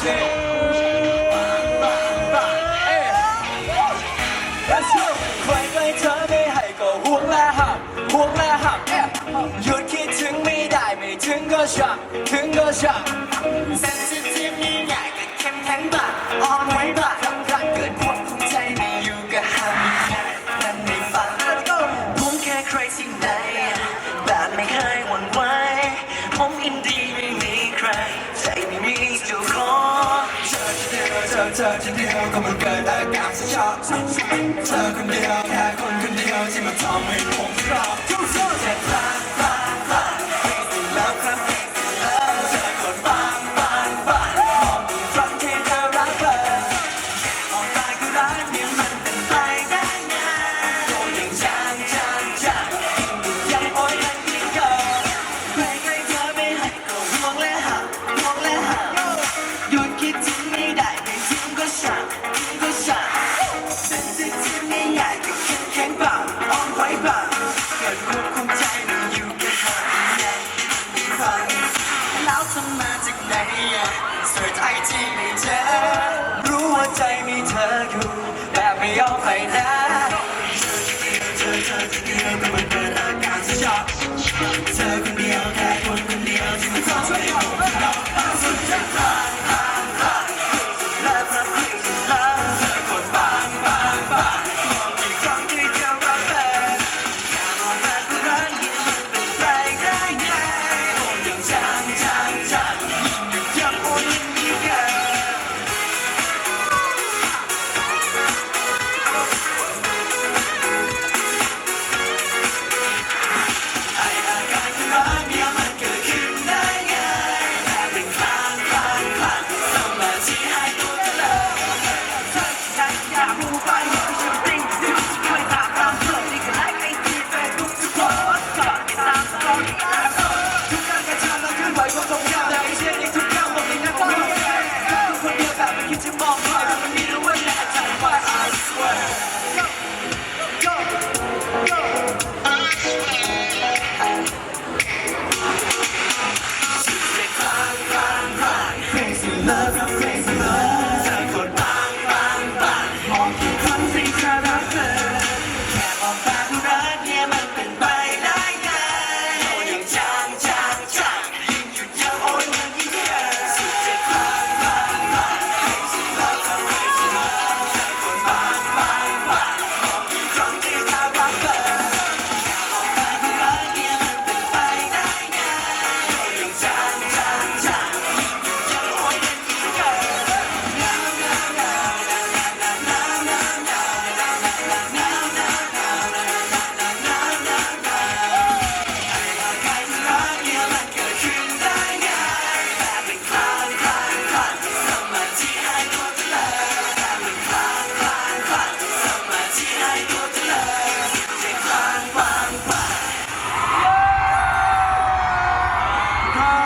ใครใกล้เธอไม่ให้ก็ห่วงและหักห่วงและหักหยุดคิดถึงไม่ได้ไม่ถึงก็ชักถึงก็ชักเซนซิทีฟนี่ใหญ่ก็เข้มแข็งบ้างอ่อนไหวบ้างรักเกิดความภูมิใจไม่อยู่ก็ห้ามมีแค่นั้นในฝันผมแค่ใครสิ่งใดแบบไม่เคยหวั่นไหวผมอินดี อเธอคนเดียวก็มันเกิดอาการสชอบเธอคนเดียวแค่คนคนเดียวที่มาทำให้ผมชอบทุกสิ่ง สุดใจที่มีเธอ รู้ว่าใจมีเธออยู่ แบบไม่ยอมไปนะ